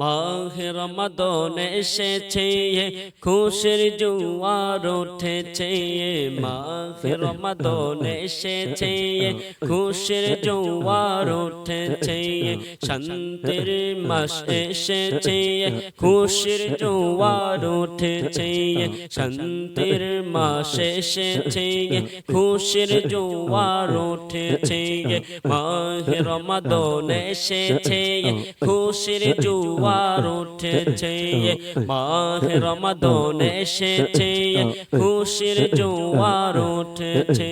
মাহে রমাদন এসেছে খুশির জুয়ার উঠেছে মাহে রমাদন এসেছে খুশির জুয়ার উঠেছে শান্তির মাস এসেছে খুশির জুয়ার উঠেছে শান্তির মাস এসেছে খুশির জুয়ার উঠেছে মাহে রমাদন এসেছে খুশির জুয়ার উঠেছে মাহ রমাদন এসেছে খুশির জোয়ার উঠেছে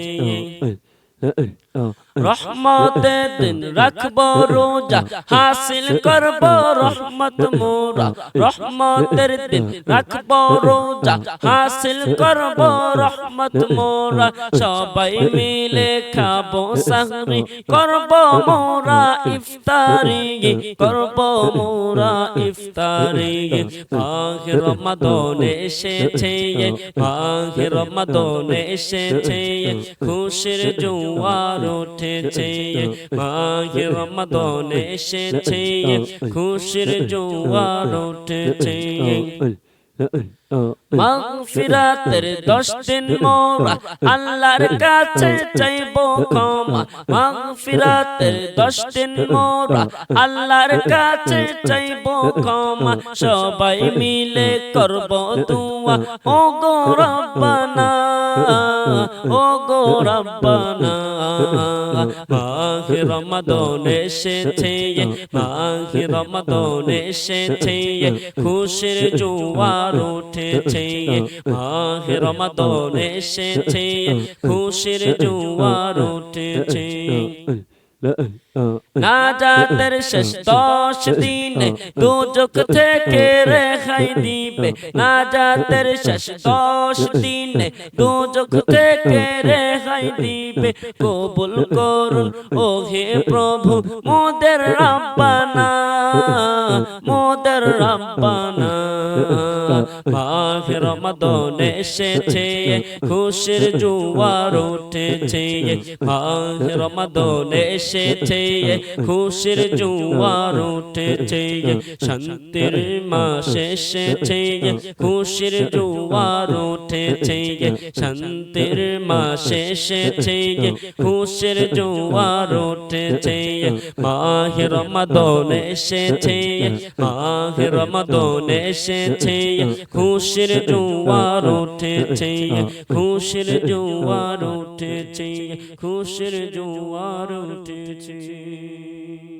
রহমতের দিন রাখব রোজা, হাসিল করব রহমত মোরা। রহমতের দিন রাখব রোজা, হাসিল করব রহমত মোরা। সবাই মিলে খাব সাহরি, করব মোরা ইফতারি, করব মোরা ইফতারি। মাঘে রমাদন এসেছে, মাঘে রমাদন এসেছে, খুশির জোয়ার রমাদন এসেছে খুশির জোয়ার উঠেছে মাগফিরাতের দশ দিন মোরা আল্লাহর কাছে চাইব ক্ষমা মাগফিরাতের দশ দিন মোরা আল্লাহর কাছে চাইব ক্ষমা সবাই মিলে করব দুয়া ও গো রব্বানা ও গো রব্বানা মাঘে রমাদন এসেছে মাঘে রমাদন এসেছে, খুশির জোয়ার উঠেছে মাঘে রমাদন এসেছে, খুশির জোয়ার উঠেছে। নাজাতের শেষ দশ দিনে দুজক থেকে দিবে। শেষ দশ থেকে রেখাই দিবে। কবুল করুন ও হে প্রভু মোদের রাব্বানা মোদের রাব্বানা। মাঘ রমাদন এসেছে, খুশির জোয়ার উঠেছে। মাঘ রমাদন এসেছে খুশির জোয়ার উঠেছে, শান্তির মাস এসেছে, খুশির জোয়ার উঠেছে, শান্তির মাস এসেছে, খুশির জোয়ার উঠেছে, মাহ রমাদন এসেছে, মাহ রমাদন এসেছে, খুশির জোয়ার উঠেছে, খুশির জোয়ার উঠেছে, খুশির জোয়ার উঠেছে। Jesus.